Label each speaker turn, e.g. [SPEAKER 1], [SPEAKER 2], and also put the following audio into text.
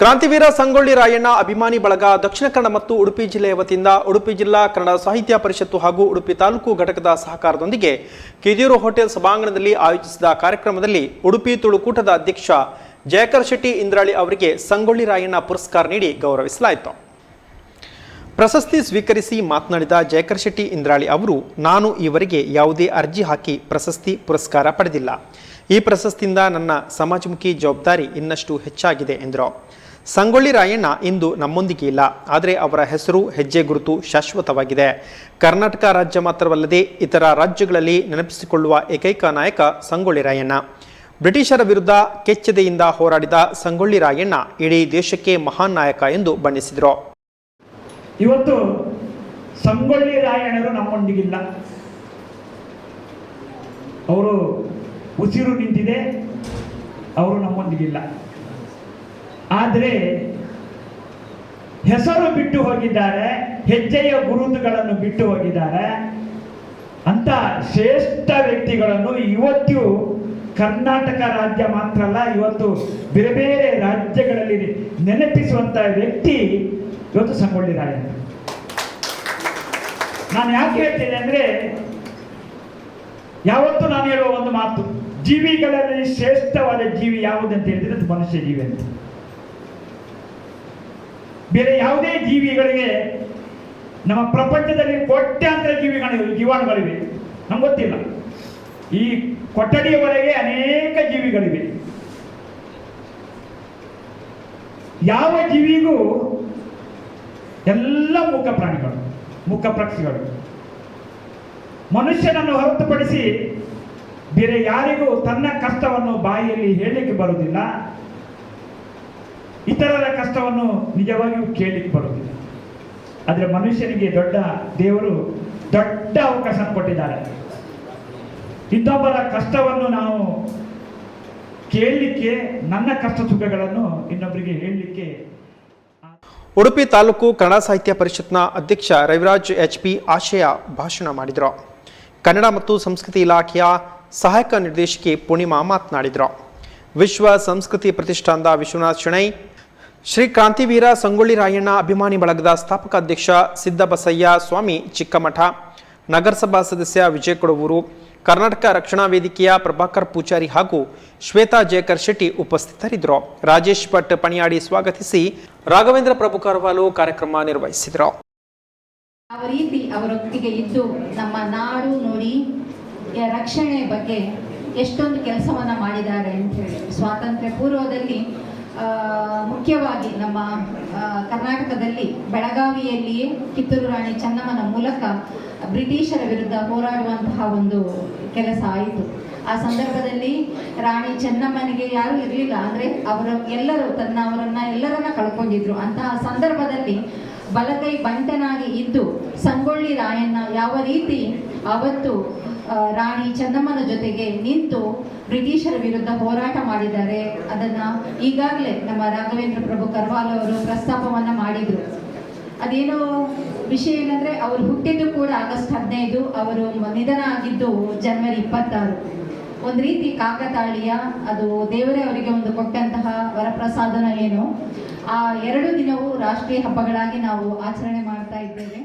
[SPEAKER 1] ಕ್ರಾಂತಿವೀರ ಸಂಗೊಳ್ಳಿ ರಾಯಣ್ಣ ಅಭಿಮಾನಿ ಬಳಗ ದಕ್ಷಿಣ ಕನ್ನಡ ಮತ್ತು ಉಡುಪಿ ಜಿಲ್ಲೆಯ ವತಿಯಿಂದ ಉಡುಪಿ ಜಿಲ್ಲಾ ಕನ್ನಡ ಸಾಹಿತ್ಯ ಪರಿಷತ್ತು ಹಾಗೂ ಉಡುಪಿ ತಾಲೂಕು ಘಟಕದ ಸಹಕಾರದೊಂದಿಗೆ ಕಿದಿಯೂರು ಹೋಟೆಲ್ ಸಭಾಂಗಣದಲ್ಲಿ ಆಯೋಜಿಸಿದ ಕಾರ್ಯಕ್ರಮದಲ್ಲಿ ಉಡುಪಿ ತುಳುಕೂಟದ ಅಧ್ಯಕ್ಷ ಜಯಕರ್ ಶೆಟ್ಟಿ ಇಂದ್ರಾಳಿ ಅವರಿಗೆ ಸಂಗೊಳ್ಳಿ ರಾಯಣ್ಣ ಪುರಸ್ಕಾರ ನೀಡಿ ಗೌರವಿಸಲಾಯಿತು. ಪ್ರಶಸ್ತಿ ಸ್ವೀಕರಿಸಿ ಮಾತನಾಡಿದ ಜಯಕರ್ ಶೆಟ್ಟಿ ಇಂದ್ರಾಳಿ ಅವರು, ನಾನು ಈವರೆಗೆ ಯಾವುದೇ ಅರ್ಜಿ ಹಾಕಿ ಪ್ರಶಸ್ತಿ ಪುರಸ್ಕಾರ ಪಡೆದಿಲ್ಲ. ಈ ಪ್ರಶಸ್ತಿಯಿಂದ ನನ್ನ ಸಮಾಜಮುಖಿ ಜವಾಬ್ದಾರಿ ಇನ್ನಷ್ಟು ಹೆಚ್ಚಾಗಿದೆ, ಎಂದರು. ಸಂಗೊಳ್ಳಿ ರಾಯಣ್ಣ ಇಂದು ನಮ್ಮೊಂದಿಗೆ ಇಲ್ಲ ಆದರೆ ಅವರ ಹೆಸರು ಹೆಜ್ಜೆ ಗುರುತು ಶಾಶ್ವತವಾಗಿದೆ. ಕರ್ನಾಟಕ ರಾಜ್ಯ ಮಾತ್ರವಲ್ಲದೆ ಇತರ ರಾಜ್ಯಗಳಲ್ಲಿ ನೆನಪಿಸಿಕೊಳ್ಳುವ ಏಕೈಕ ನಾಯಕ ಸಂಗೊಳ್ಳಿ ರಾಯಣ್ಣ. ಬ್ರಿಟಿಷರ ವಿರುದ್ಧ ಕೆಚ್ಚೆದೆಯಿಂದ ಹೋರಾಡಿದ ಸಂಗೊಳ್ಳಿ ರಾಯಣ್ಣ ಇಡೀ ದೇಶಕ್ಕೆ ಮಹಾನ್ ನಾಯಕ ಎಂದು ಬಣ್ಣಿಸಿದರು.
[SPEAKER 2] ಇವತ್ತು ಸಂಗೊಳ್ಳಿ ರಾಯಣ್ಣರು ನಮ್ಮೊಂದಿಗಿಲ್ಲ. ಅವರು ಉಸಿರು ನಿಂತಿದೆ, ಅವರು ನಮ್ಮೊಂದಿಗಿಲ್ಲ. ಆದರೆ ಹೆಸರು ಬಿಟ್ಟು ಹೋಗಿದ್ದಾರೆ, ಹೆಜ್ಜೆಯ ಗುರುತುಗಳನ್ನು ಬಿಟ್ಟು ಹೋಗಿದ್ದಾರೆ. ಅಂತ ಶ್ರೇಷ್ಠ ವ್ಯಕ್ತಿಗಳನ್ನು ಇವತ್ತು ಕರ್ನಾಟಕ ರಾಜ್ಯ ಮಾತ್ರ ಅಲ್ಲ, ಇವತ್ತು ಬೇರೆ ಬೇರೆ ರಾಜ್ಯಗಳಲ್ಲಿ ನೆನಪಿಸುವಂತ ವ್ಯಕ್ತಿ ಇವತ್ತು ಸಂಗೊಳ್ಳಿ ರಾಯಣ್ಣ. ನಾನು ಯಾಕೆ ಹೇಳ್ತೇನೆ ಅಂದ್ರೆ, ಯಾವತ್ತು ನಾನು ಹೇಳುವ ಒಂದು ಮಾತು, ಜೀವಿಗಳಲ್ಲಿ ಶ್ರೇಷ್ಠವಾದ ಜೀವಿ ಯಾವುದಂತ ಹೇಳಿದ್ರೆ ಅದು ಮನುಷ್ಯ ಜೀವಿ ಅಂತ. ಬೇರೆ ಯಾವುದೇ ಜೀವಿಗಳಿಗೆ ನಮ್ಮ ಪ್ರಪಂಚದಲ್ಲಿ ಕೋಟ್ಯಾಂತರ ಜೀವಿಗಳು ಜೀವಾಣುಗಳಿವೆ. ನಮ್ಗೆ ಗೊತ್ತಿಲ್ಲ. ಈ ಕೊಠಡಿಯವರೆಗೆ ಅನೇಕ ಜೀವಿಗಳಿವೆ. ಯಾವ ಜೀವಿಗೂ ಎಲ್ಲ ಮುಖ ಪ್ರಾಣಿಗಳು ಮುಖ ಪಕ್ಷಿಗಳು. ಮನುಷ್ಯನನ್ನು ಹೊರತುಪಡಿಸಿ ಬೇರೆ ಯಾರಿಗೂ ತನ್ನ ಕಷ್ಟವನ್ನು ಬಾಯಿಯಲ್ಲಿ ಹೇಳಲಿಕ್ಕೆ ಬರುವುದಿಲ್ಲ. ಇತರರ ಕಷ್ಟವನ್ನು ನಿಜವಾಗಿಯೂ ಕೇಳಲಿಕ್ಕೆ ಬರುವುದಿಲ್ಲ. ಆದರೆ ಮನುಷ್ಯನಿಗೆ ದೊಡ್ಡ ದೇವರು ದೊಡ್ಡ ಅವಕಾಶ ಕೊಟ್ಟಿದ್ದಾರೆ. ಇನ್ನೊಬ್ಬರ ಕಷ್ಟವನ್ನು ನಾವು ಕೇಳಲಿಕ್ಕೆ, ನನ್ನ ಕಷ್ಟ ಸುಖಗಳನ್ನು ಇನ್ನೊಬ್ಬರಿಗೆ ಹೇಳಲಿಕ್ಕೆ
[SPEAKER 1] ಉಡುಪಿ ತಾಲೂಕು ಕನ್ನಡ ಸಾಹಿತ್ಯ ಪರಿಷತ್ನ ಅಧ್ಯಕ್ಷ ರವಿರಾಜ್ ಎಚ್ ಪಿ ಆಶಯ ಭಾಷಣ ಮಾಡಿದರು. ಕನ್ನಡ ಮತ್ತು ಸಂಸ್ಕೃತಿ ಇಲಾಖೆಯ ಸಹಾಯಕ ನಿರ್ದೇಶಕಿ ಪೂರ್ಣಿಮಾ ಮಾತನಾಡಿದರು. ವಿಶ್ವ ಸಂಸ್ಕೃತಿ ಪ್ರತಿಷ್ಠಾನದ ವಿಶ್ವನಾಥ್ ಶೆಣೈ ಶ್ರೀ ಕ್ರಾಂತಿವೀರ ಸಂಗೊಳ್ಳಿ ರಾಯಣ್ಣ ಅಭಿಮಾನಿ ಬಳಗದ ಸ್ಥಾಪಕ ಅಧ್ಯಕ್ಷ ಸಿದ್ದಬಸಯ್ಯ ಸ್ವಾಮಿ ಚಿಕ್ಕಮಠ, ನಗರಸಭಾ ಸದಸ್ಯ ವಿಜಯ ಕೊಡವೂರು ಕರ್ನಾಟಕ ರಕ್ಷಣಾ ವೇದಿಕೆಯ ಪ್ರಭಾಕರ್ ಪೂಜಾರಿ ಹಾಗೂ ಶ್ವೇತಾ ಜಯಕರ್ ಶೆಟ್ಟಿ ಉಪಸ್ಥಿತರಿದ್ದರು. ರಾಜೇಶ್ ಭಟ್ ಪಣಿಯಾಡಿ ಸ್ವಾಗತಿಸಿ ರಾಘವೇಂದ್ರ ಪ್ರಭು ಕರ್ವಾಲು ಕಾರ್ಯಕ್ರಮ ನಿರ್ವಹಿಸಿದರು.
[SPEAKER 3] ಯಾವ ರೀತಿ ಅವರೊಟ್ಟಿಗೆ ಇದ್ದು ನಮ್ಮ ನಾಡು ನುಡಿ ರಕ್ಷಣೆ ಬಗ್ಗೆ ಎಷ್ಟೊಂದು ಕೆಲಸವನ್ನ ಮಾಡಿದ್ದಾರೆ ಅಂತ ಹೇಳಿ. ಸ್ವಾತಂತ್ರ್ಯ ಪೂರ್ವದಲ್ಲಿ ಮುಖ್ಯವಾಗಿ ನಮ್ಮ ಕರ್ನಾಟಕದಲ್ಲಿ ಬೆಳಗಾವಿಯಲ್ಲಿಯೇ ಕಿತ್ತೂರು ರಾಣಿ ಚೆನ್ನಮ್ಮನ ಮೂಲಕ ಬ್ರಿಟಿಷರ ವಿರುದ್ಧ ಹೋರಾಡುವಂತಹ ಒಂದು ಕೆಲಸ ಆಯಿತು. ಆ ಸಂದರ್ಭದಲ್ಲಿ ರಾಣಿ ಚೆನ್ನಮ್ಮನಿಗೆ ಯಾರೂ ಇರಲಿಲ್ಲ. ಅಂದರೆ ಅವರು ಎಲ್ಲರೂ ತನ್ನ ಅವರನ್ನು ಎಲ್ಲರನ್ನ ಕಳ್ಕೊಂಡಿದ್ರು. ಅಂತಹ ಸಂದರ್ಭದಲ್ಲಿ ಬಲಗೈ ಬಂಟನಾಗಿ ಇದ್ದು ಸಂಗೊಳ್ಳಿ ರಾಯಣ್ಣ ಯಾವ ರೀತಿ ಅವತ್ತು ರಾಣಿ ಚೆನ್ನಮ್ಮನ ಜೊತೆಗೆ ನಿಂತು ಬ್ರಿಟಿಷರ ವಿರುದ್ಧ ಹೋರಾಟ ಮಾಡಿದ್ದಾರೆ, ಅದನ್ನ ಈಗಾಗಲೇ ನಮ್ಮ ರಾಘವೇಂದ್ರ ಪ್ರಭು ಕರ್ವಾಲ್ ಅವರು ಪ್ರಸ್ತಾಪವನ್ನ ಮಾಡಿದ್ರು. ಅದೇನೋ ವಿಷಯ ಏನಂದ್ರೆ, ಅವರು ಹುಟ್ಟಿದ್ದು ಕೂಡ ಆಗಸ್ಟ್ ಹದಿನೈದು, ಅವರು ನಿಧನ ಆಗಿದ್ದು ಜನವರಿ ಇಪ್ಪತ್ತಾರು. ಒಂದು ರೀತಿ ಕಾಕತಾಳೀಯ, ಅದು ದೇವರೇ ಅವರಿಗೆ ಒಂದು ಕೊಟ್ಟಂತಹ ವರಪ್ರಸಾದನ ಏನು? ಆ ಎರಡು ದಿನವೂ ರಾಷ್ಟ್ರೀಯ ಹಬ್ಬಗಳಾಗಿ ನಾವು ಆಚರಣೆ ಮಾಡ್ತಾ ಇದ್ದೇವೆ.